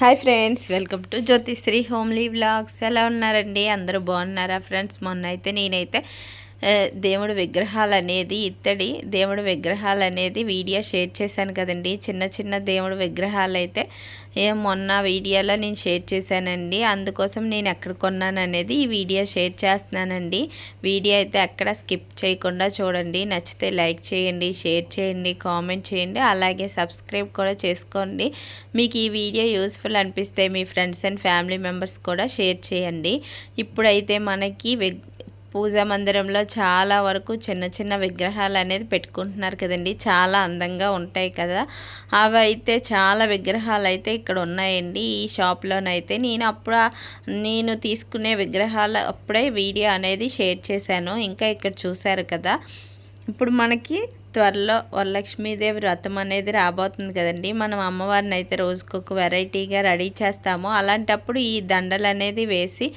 Hi friends welcome to Jyothisri homely vlogs ఎలా ఉన్నారండి? అందరూ బాగున్నారా ఫ్రెండ్స్ మొన్న అయితే నేనైతే దేవుడి విగ్రహాలు అనేది ఇత్తడి. దేవుడి విగ్రహాలు అనేది వీడియో షేర్ చేశాను కదండి. చిన్న చిన్న దేవుడి విగ్రహాలు అయితే ఏ మొన్న వీడియోలో నేను షేర్ చేశానండి. అందుకోసం నేను ఎక్కడ కొన్నాను అనేది ఈ వీడియో షేర్ చేస్తున్నానండి. వీడియో అయితే ఎక్కడ స్కిప్ చేయకుండా చూడండి. నచ్చితే లైక్ చేయండి షేర్ చేయండి కామెంట్ చేయండి. అలాగే సబ్స్క్రైబ్ కూడా చేసుకోండి. మీకు ఈ వీడియో యూస్ఫుల్ అనిపిస్తే మీ ఫ్రెండ్స్ అండ్ ఫ్యామిలీ మెంబర్స్ కూడా షేర్ చేయండి. ఇప్పుడైతే మనకి పూజా మందిరంలో చాలా వరకు చిన్న చిన్న విగ్రహాలు అనేది పెట్టుకుంటున్నారు కదండి. చాలా అందంగా ఉంటాయి కదా. అవి అయితే చాలా విగ్రహాలు అయితే ఇక్కడ ఉన్నాయండి ఈ షాప్లోనైతే. నేను అప్పుడు నేను తీసుకునే విగ్రహాలు అప్పుడే వీడియో అనేది షేర్ చేశాను. ఇంకా ఇక్కడ చూశారు కదా. ఇప్పుడు మనకి త్వరలో వరలక్ష్మీదేవి వ్రతం అనేది రాబోతుంది కదండి. మనం అమ్మవారిని అయితే రోజుకొక వెరైటీగా రెడీ చేస్తాము. అలాంటప్పుడు ఈ దండలు అనేది వేసి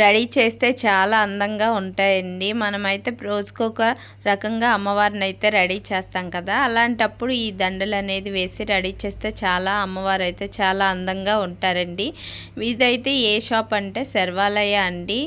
రెడీ చేస్తే చాలా అందంగా ఉంటాయండి. మనమైతే రోజుకొక రకంగా అమ్మవారిని అయితే రెడీ చేస్తాం కదా. అలాంటప్పుడు ఈ దండలు అనేది వేసి రెడీ చేస్తే చాలా అమ్మవారు అయితే చాలా అందంగా ఉంటారండి. ఇదైతే ఏ షాప్ అంటే సర్వాలయ అండి.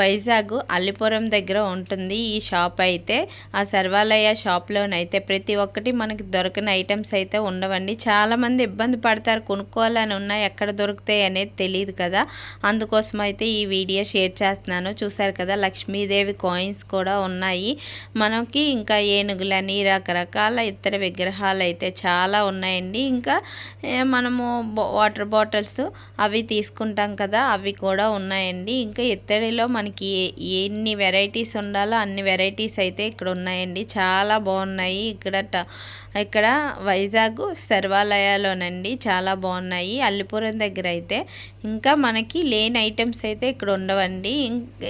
వైజాగ్ అల్లిపురం దగ్గర ఉంటుంది ఈ షాప్ అయితే. ఆ సర్వాలయ షాప్లోనైతే ప్రతి ఒక్కటి మనకి దొరకని ఐటమ్స్ అయితే ఉండవండి. చాలామంది ఇబ్బంది పడతారు కొనుక్కోవాలని ఉన్నా ఎక్కడ దొరుకుతాయి అనేది తెలియదు కదా. అందుకోసం అయితే ఈ వీడియో షేర్ చేస్తున్నాను. చూసారు కదా లక్ష్మీదేవి కాయిన్స్ కూడా ఉన్నాయి. మనకి ఇంకా ఏనుగులని రకరకాల ఇతర విగ్రహాలు అయితే చాలా ఉన్నాయండి. ఇంకా మనము వాటర్ బాటిల్స్ అవి తీసుకుంటాం కదా అవి కూడా ఉన్నాయండి. ఇంకా ఇత్తడిలో మనకి ఏ- ఎన్ని వెరైటీస్ ఉండాలో అన్ని వెరైటీస్ అయితే ఇక్కడ ఉన్నాయండి. చాలా బాగున్నాయి. ఇక్కడ ట- ఇక్కడ వైజాగ్ సర్వాలయాలోనండి చాలా బాగున్నాయి. అల్లిపురం దగ్గర అయితే. ఇంకా మనకి లేని ఐటమ్స్ అయితే ఇక్కడ ఉండవు అండి.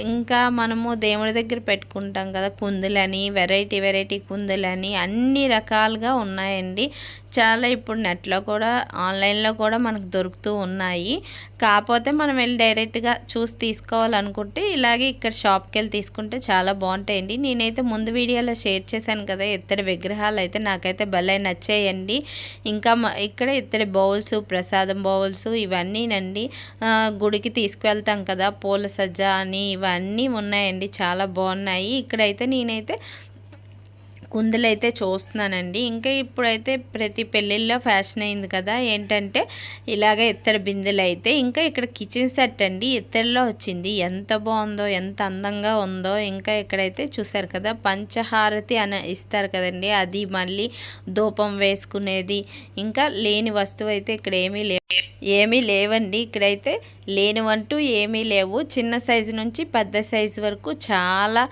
ఇంకా మనము దేవుడి దగ్గర పెట్టుకుంటాం కదా కుందులని వెరైటీ వెరైటీ కుందులని అన్ని రకాలుగా ఉన్నాయండి. చాలా ఇప్పుడు నెట్లో కూడా ఆన్లైన్లో కూడా మనకు దొరుకుతూ ఉన్నాయి. కాకపోతే మనం వెళ్ళి డైరెక్ట్గా చూసి తీసుకోవాలనుకుంటే ఇలాగే ఇక్కడ షాప్కి వెళ్ళి తీసుకుంటే చాలా బాగుంటాయండి. నేనైతే ముందు వీడియోలో షేర్ చేశాను కదా ఇత్తడి విగ్రహాలు అయితే నాకైతే భలే నచ్చాయండి. ఇంకా ఇక్కడ ఇత్తడి బౌల్స్ ప్రసాదం బౌల్స్ ఇవన్నీనండి. గుడికి తీసుకువెళ్తాం కదా పూల సజ్జ అని ఇవన్నీ ఉన్నాయండి చాలా బాగున్నాయి. ఇక్కడైతే నేనైతే కుందులు అయితే చూస్తున్నానండి. ఇంకా ఇప్పుడైతే ప్రతి పెళ్ళిళ్ళలో ఫ్యాషన్ అయింది కదా ఏంటంటే ఇలాగ ఇత్తడి బిందెలు అయితే ఇంకా ఇక్కడ కిచెన్ సెట్ అండి ఇత్తడిలో వచ్చింది. ఎంత బాగుందో ఎంత అందంగా ఉందో. ఇంకా ఇక్కడైతే చూసారు కదా పంచహారతి అని ఇస్తారు కదండి. అది మళ్ళీ ధూపం వేసుకునేది. ఇంకా లేని వస్తువు అయితే ఇక్కడ ఏమీ లేవు. ఏమీ లేవండి. ఇక్కడైతే లేనివంటూ ఏమీ లేవు. చిన్న సైజు నుంచి పెద్ద సైజు వరకు చాలా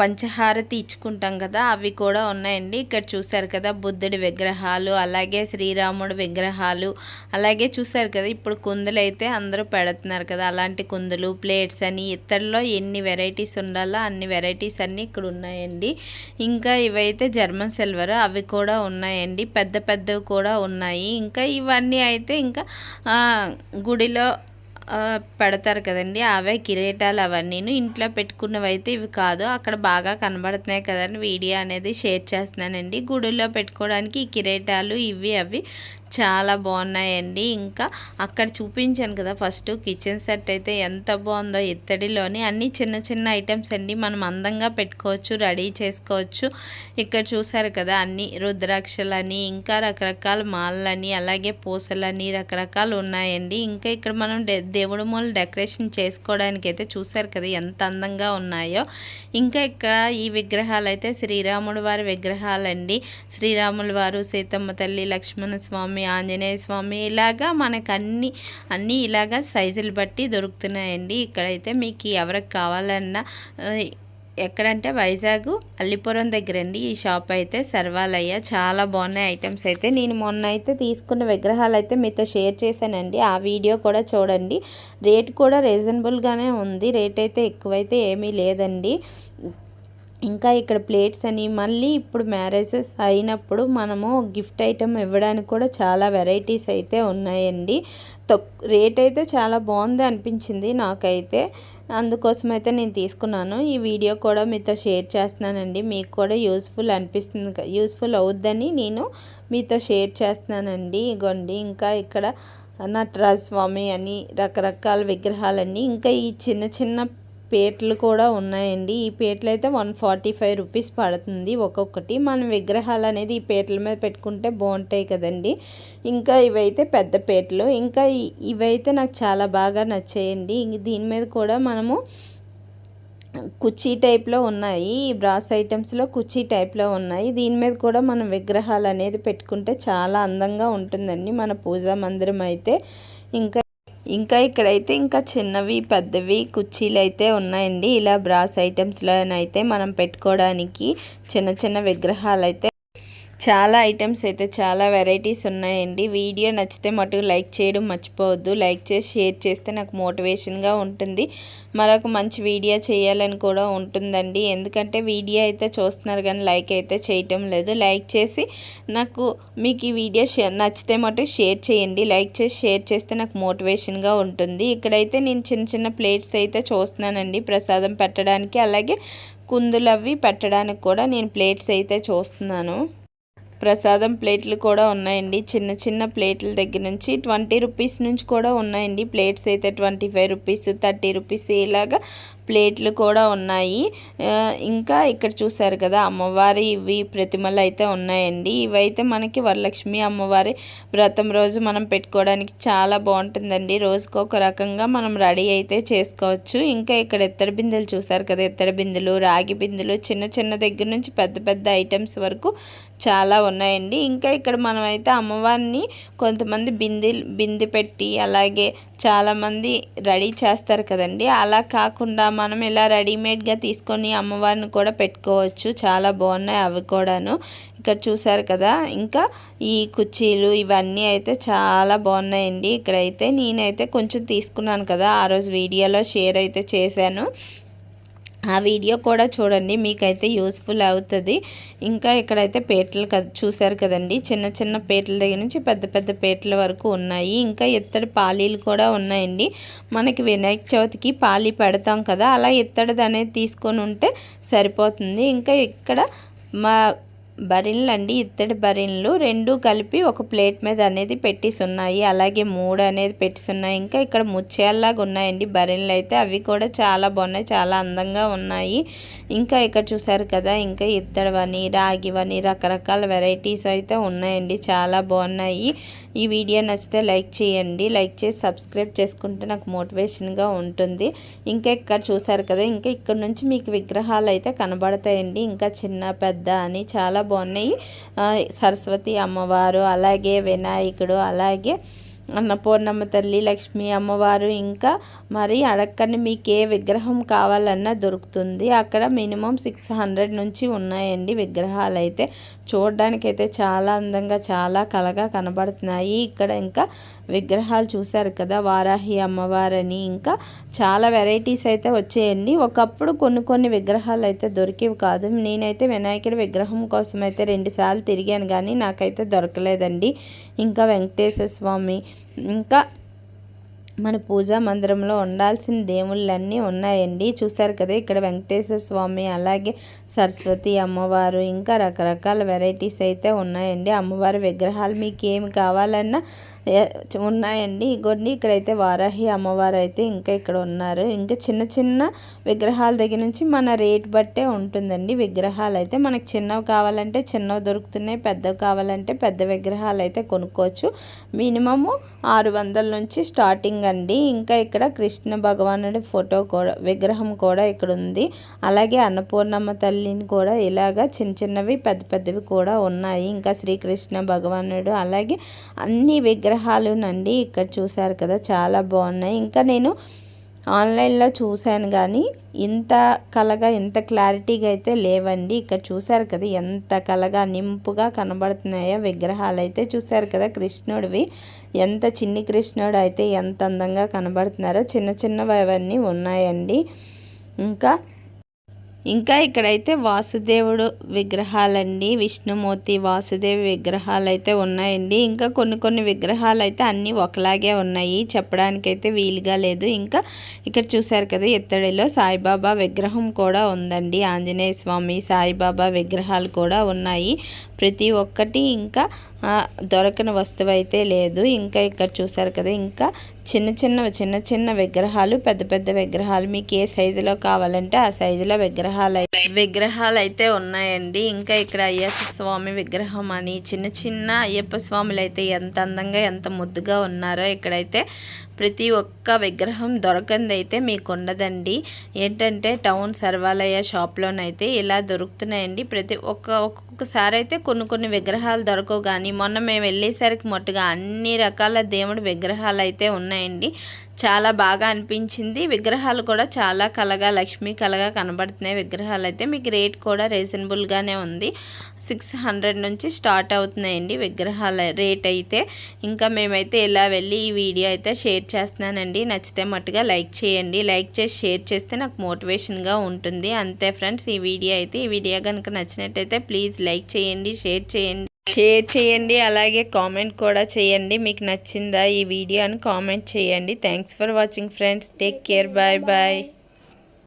పంచహారతి ఇచ్చుకుంటాం కదా అవి కూడా ఉన్నాయండి. ఇక్కడ చూసారు కదా బుద్ధుడి విగ్రహాలు అలాగే శ్రీరాముడి విగ్రహాలు అలాగే చూసారు కదా ఇప్పుడు కుందులు అయితే అందరూ పెడుతున్నారు కదా అలాంటి కుందులు ప్లేట్స్ అని. ఇతరులో ఎన్ని వెరైటీస్ ఉండాలో అన్ని వెరైటీస్ అన్నీ ఇక్కడ ఉన్నాయండి. ఇంకా ఇవైతే జర్మన్ సిల్వర్ అవి కూడా ఉన్నాయండి. పెద్ద పెద్దవి కూడా ఉన్నాయి. ఇంకా ఇవన్నీ అయితే ఇంకా గుడిలో పెడతారు కదండి. అవే కిరీటాలు అవన్నీను. ఇంట్లో పెట్టుకున్నవి అయితే ఇవి కాదు. అక్కడ బాగా కనబడుతున్నాయి కదండి. వీడియో అనేది షేర్ చేస్తున్నానండి. గుడిలో పెట్టుకోవడానికి ఈ కిరీటాలు ఇవి అవి. చాలా బాగున్నాయండి. ఇంకా అక్కడ చూపించాను కదా ఫస్ట్ కిచెన్ సెట్ అయితే ఎంత బాగుందో ఇత్తడిలోని. అన్ని చిన్న చిన్న ఐటమ్స్ అండి. మనం అందంగా పెట్టుకోవచ్చు రెడీ చేసుకోవచ్చు. ఇక్కడ చూసారు కదా అన్ని రుద్రాక్షలని ఇంకా రకరకాల మాలని అలాగే పూసలని రకరకాలు ఉన్నాయండి. ఇంకా ఇక్కడ మనం దేవుడు మూల డెకరేషన్ చేసుకోవడానికి అయితే చూసారు కదా ఎంత అందంగా ఉన్నాయో. ఇంకా ఇక్కడ ఈ విగ్రహాలు అయితే శ్రీరాముడు వారి విగ్రహాలండి. శ్రీరాముల వారు సీతమ్మ తల్లి లక్ష్మణ స్వామి ఆంజనేయ స్వామి ఇలాగా మనకు అన్ని అన్నీ ఇలాగా సైజులు బట్టి దొరుకుతున్నాయండి. ఇక్కడైతే మీకు ఎవరికి కావాలన్నా ఎక్కడంటే వైజాగ్ అల్లిపురం దగ్గర అండి ఈ షాప్ అయితే. సర్వాలయ్య చాలా బాగున్నాయి ఐటమ్స్ అయితే. నేను మొన్న అయితే తీసుకున్న విగ్రహాలు అయితే మీతో షేర్ చేశానండి. ఆ వీడియో కూడా చూడండి. రేట్ కూడా రీజనబుల్గానే ఉంది. రేట్ అయితే ఎక్కువైతే ఏమీ లేదండి. ఇంకా ఇక్కడ ప్లేట్స్ అని మళ్ళీ ఇప్పుడు మ్యారేజెస్ అయినప్పుడు మనము గిఫ్ట్ ఐటెం ఇవ్వడానికి కూడా చాలా వెరైటీస్ అయితే ఉన్నాయండి. తక్ రేట్ అయితే చాలా బాగుంది అనిపించింది నాకైతే. అందుకోసం అయితే నేను తీసుకున్నాను. ఈ వీడియో కూడా మీతో షేర్ చేస్తున్నానండి. మీకు కూడా యూస్ఫుల్ అనిపిస్తుంది యూస్ఫుల్ అవుద్దని నేను మీతో షేర్ చేస్తున్నానండి. ఇగోండి ఇంకా ఇక్కడ నటరాజ స్వామి అని రకరకాల విగ్రహాలన్నీ ఇంకా ఈ చిన్న చిన్న పేట్లు కూడా ఉన్నాయండి. ఈ పేట్లు అయితే వన్ ఫార్టీ ఫైవ్ రూపీస్ పడుతుంది ఒక్కొక్కటి. మనం విగ్రహాలు అనేది ఈ పేట్ల మీద పెట్టుకుంటే బాగుంటాయి కదండి. ఇంకా ఇవైతే పెద్ద పేట్లు. ఇంకా ఇవైతే నాకు చాలా బాగా నచ్చాయండి. దీని మీద కూడా మనము కుర్చీ టైప్లో ఉన్నాయి. ఈ బ్రాస్ ఐటమ్స్లో కుర్చీ టైప్లో ఉన్నాయి. దీని మీద కూడా మనం విగ్రహాలు అనేది పెట్టుకుంటే చాలా అందంగా ఉంటుందండి. మన పూజా మందిరం అయితే. ఇంకా ఇంకా ఇక్కడైతే ఇంకా చిన్నవి పెద్దవి కుర్చీలు అయితే ఉన్నాయండి. ఇలా బ్రాస్ ఐటమ్స్లోనైతే మనం పెట్టుకోవడానికి చిన్న చిన్న విగ్రహాలు అయితే చాలా ఐటమ్స్ అయితే చాలా వెరైటీస్ ఉన్నాయండి. వీడియో నచ్చితే మటుకు లైక్ చేయడం మర్చిపోవద్దు. లైక్ చేసి షేర్ చేస్తే నాకు మోటివేషన్గా ఉంటుంది. మరొక మంచి వీడియో చేయాలని కూడా ఉంటుందండి. ఎందుకంటే వీడియో అయితే చూస్తున్నారు కానీ లైక్ అయితే చేయటం లేదు. లైక్ చేసి నాకు మీకు ఈ వీడియో నచ్చితే మటుకు షేర్ చేయండి. లైక్ చేసి షేర్ చేస్తే నాకు మోటివేషన్గా ఉంటుంది. ఇక్కడైతే నేను చిన్న చిన్న ప్లేట్స్ అయితే చూస్తున్నానండి. ప్రసాదం పెట్టడానికి అలాగే కుందులవి పెట్టడానికి కూడా నేను ప్లేట్స్ అయితే చూస్తున్నాను. ప్రసాదం ప్లేట్లు కూడా ఉన్నాయండి. చిన్న చిన్న ప్లేట్ల దగ్గర నుంచి ట్వంటీ రూపీస్ నుంచి కూడా ఉన్నాయండి. ప్లేట్స్ అయితే twenty five rupees thirty rupees ఇలాగా ప్లేట్లు కూడా ఉన్నాయి. ఇంకా ఇక్కడ చూసారు కదా అమ్మవారి ఇవి ప్రతిమలు అయితే ఉన్నాయండి. ఇవైతే మనకి వరలక్ష్మి అమ్మవారి వ్రతం రోజు మనం పెట్టుకోవడానికి చాలా బాగుంటుందండి. రోజుకు ఒక రకంగా మనం రెడీ అయితే చేసుకోవచ్చు. ఇంకా ఇక్కడ ఎత్తడి బిందెలు చూసారు కదా ఎత్తడి బిందెలు రాగి బిందెలు చిన్న చిన్న దగ్గర నుంచి పెద్ద పెద్ద ఐటమ్స్ వరకు చాలా ఉన్నాయండి. ఇంకా ఇక్కడ మనమైతే అమ్మవారిని కొంతమంది బిందె బిందె పెట్టి అలాగే చాలామంది రెడీ చేస్తారు కదండి. అలా కాకుండా మనం ఇలా రెడీమేడ్గా తీసుకొని అమ్మవారిని కూడా పెట్టుకోవచ్చు. చాలా బాగున్నాయి అవి కూడాను. ఇక్కడ చూసారు కదా ఇంకా ఈ కుర్చీలు ఇవన్నీ అయితే చాలా బాగున్నాయండి. ఇక్కడైతే నేనైతే కొంచెం తీసుకున్నాను కదా ఆ రోజు వీడియోలో షేర్ అయితే చేశాను. ఆ వీడియో కూడా చూడండి మీకైతే యూస్ఫుల్ అవుతుంది. ఇంకా ఇక్కడైతే పేటలు చూసారు కదండి చిన్న చిన్న పేటల దగ్గర నుంచి పెద్ద పెద్ద పేటల వరకు ఉన్నాయి. ఇంకా ఇత్తడి పాలీలు కూడా ఉన్నాయండి. మనకి వినాయక చవితికి పాలీ పెడతాం కదా అలా ఇత్తడిది అనేది తీసుకొని ఉంటే సరిపోతుంది. ఇంకా ఇక్కడ మా బరిన్లు అండి ఇత్తడి బరిన్లు రెండు కలిపి ఒక ప్లేట్ మీద అనేది పెట్టేసి ఉన్నాయి అలాగే మూడు అనేది పెట్టేసి ఉన్నాయి ఇంకా ఇక్కడ ముత్యాల్లాగా ఉన్నాయండి బరిన్లు అయితే అవి కూడా చాలా బాగున్నాయి చాలా అందంగా ఉన్నాయి. ఇంకా ఇక్కడ చూసారు కదా ఇంకా ఇత్తడివని రాగివని రకరకాల వెరైటీస్ అయితే ఉన్నాయండి చాలా బాగున్నాయి. ఈ వీడియో నచ్చితే లైక్ చేయండి. లైక్ చేసి సబ్స్క్రైబ్ చేసుకుంటే నాకు మోటివేషన్గా ఉంటుంది. ఇంకా ఇక్కడ చూసారు కదా ఇంకా ఇక్కడ నుంచి మీకు విగ్రహాలు అయితే కనబడతాయండి. ఇంకా చిన్న పెద్ద అని చాలా బాగున్నాయి. సరస్వతి అమ్మవారు అలాగే వినాయకుడు అలాగే అన్నపూర్ణమ్మ తల్లి లక్ష్మీ అమ్మవారు ఇంకా మరి అడక్కని మీకు ఏ విగ్రహం కావాలన్నా దొరుకుతుంది. అక్కడ మినిమం సిక్స్ హండ్రెడ్ నుంచి ఉన్నాయండి విగ్రహాలు అయితే చూడడానికైతే చాలా అందంగా చాలా కలగా కనబడుతున్నాయి. ఇక్కడ ఇంకా విగ్రహాలు చూశారు కదా వారాహి అమ్మవారని. ఇంకా చాలా వెరైటీస్ అయితే వచ్చాయండి. ఒకప్పుడు కొన్ని కొన్ని విగ్రహాలు అయితే దొరికేవి కాదు. నేనైతే వినాయకుడి విగ్రహం కోసం అయితే రెండుసార్లు తిరిగాను కానీ నాకైతే దొరకలేదండి. ఇంకా వెంకటేశ్వర స్వామి ఇంకా మన పూజా మందిరంలో ఉండాల్సిన దేవుళ్ళన్నీ ఉన్నాయండి. చూసారు కదా ఇక్కడ వెంకటేశ్వర స్వామి అలాగే సరస్వతి అమ్మవారు ఇంకా రకరకాల వెరైటీస్ అయితే ఉన్నాయండి. అమ్మవారి విగ్రహాలు మీకు ఏమి కావాలన్నా ఉన్నాయండి. ఇగోండి ఇక్కడైతే వారాహి అమ్మవారు అయితే ఇంకా ఇక్కడ ఉన్నారు. ఇంకా చిన్న చిన్న విగ్రహాల దగ్గర నుంచి మన రేట్ బట్టే ఉంటుందండి విగ్రహాలు అయితే మనకు చిన్నవి కావాలంటే చిన్నవి దొరుకుతున్నాయి పెద్దవి కావాలంటే పెద్ద విగ్రహాలు అయితే కొనుక్కోవచ్చు. మినిమము ఆరు వందల నుంచి స్టార్టింగ్ అండి. ఇంకా ఇక్కడ కృష్ణ భగవానుడి ఫోటో కూడా విగ్రహం కూడా ఇక్కడ ఉంది. అలాగే అన్నపూర్ణమ్మ తల్లిని కూడా ఇలాగా చిన్న చిన్నవి పెద్ద పెద్దవి కూడా ఉన్నాయి. ఇంకా శ్రీకృష్ణ భగవానుడు అలాగే అన్ని విగ్రహ నండి ఇక్కడ చూసారు కదా చాలా బాగున్నాయి. ఇంకా నేను ఆన్లైన్లో చూశాను కానీ ఇంత కలగా ఇంత క్లారిటీగా అయితే లేవండి. ఇక్కడ చూశారు కదా ఎంత కలగా నింపుగా కనబడుతున్నాయో విగ్రహాలు అయితే చూశారు కదా కృష్ణుడివి. ఎంత చిన్ని కృష్ణుడు అయితే ఎంత అందంగా కనబడుతున్నారో చిన్న చిన్నవి అవన్నీ ఉన్నాయండి. ఇంకా ఇంకా ఇక్కడైతే వాసుదేవుడు విగ్రహాలండి విష్ణుమూర్తి వాసుదేవి విగ్రహాలు అయితే ఉన్నాయండి. ఇంకా కొన్ని కొన్ని విగ్రహాలు అయితే అన్నీ ఒకలాగే ఉన్నాయి. చెప్పడానికైతే వీలుగా లేదు. ఇంకా ఇక్కడ చూసారు కదా ఇత్తడిలో సాయిబాబా విగ్రహం కూడా ఉందండి. ఆంజనేయ స్వామి సాయిబాబా విగ్రహాలు కూడా ఉన్నాయి. ప్రతి ఒక్కటి ఇంకా దొరకని వస్తువు అయితే లేదు. ఇంకా ఇక్కడ చూసారు కదా ఇంకా చిన్న చిన్న చిన్న చిన్న విగ్రహాలు పెద్ద పెద్ద విగ్రహాలు. మీకు ఏ సైజులో కావాలంటే ఆ సైజులో విగ్రహాలు అయితే విగ్రహాలు అయితే ఉన్నాయండి. ఇంకా ఇక్కడ అయ్యప్ప స్వామి విగ్రహం అని చిన్న చిన్న అయ్యప్ప స్వాములు అయితే ఎంత అందంగా ఎంత ముద్దుగా ఉన్నారో ఇక్కడైతే ప్రతి ఒక్క విగ్రహం దొరకంది అయితే మీకు ఉండదండి ఏంటంటే టౌన్ సర్వాలయ షాప్లోనైతే ఇలా దొరుకుతున్నాయండి. ప్రతి ఒక్క ఒక్కొక్కసారి అయితే కొన్ని కొన్ని విగ్రహాలు దొరకవు కానీ మొన్న మేము వెళ్ళేసరికి మొట్టుగా అన్ని రకాల దేవుడి విగ్రహాలు అయితే ఉన్నాయండి. చాలా బాగా అనిపించింది. విగ్రహాలు కూడా చాలా కలగా లక్ష్మీ కలగా కనబడుతున్నాయి విగ్రహాలు అయితే మీకు రేట్ కూడా రీజనబుల్గానే ఉంది. సిక్స్ హండ్రెడ్ నుంచి స్టార్ట్ అవుతున్నాయండి విగ్రహాల రేట్ అయితే. ఇంకా మేమైతే ఇలా వెళ్ళి ఈ వీడియో అయితే షేర్ చేస్తున్నానండి. నచ్చితే మట్టుగా లైక్ చేయండి. లైక్ చేసి షేర్ చేస్తే నాకు మోటివేషన్గా ఉంటుంది. అంతే ఫ్రెండ్స్ ఈ వీడియో అయితే. ఈ వీడియో కనుక నచ్చినట్టయితే ప్లీజ్ లైక్ చేయండి షేర్ చేయండి. షేర్ చేయండి అలాగే కామెంట్ కూడా చేయండి. మీకు నచ్చిందా ఈ వీడియో అని కామెంట్ చేయండి. Thanks for watching friends take care bye bye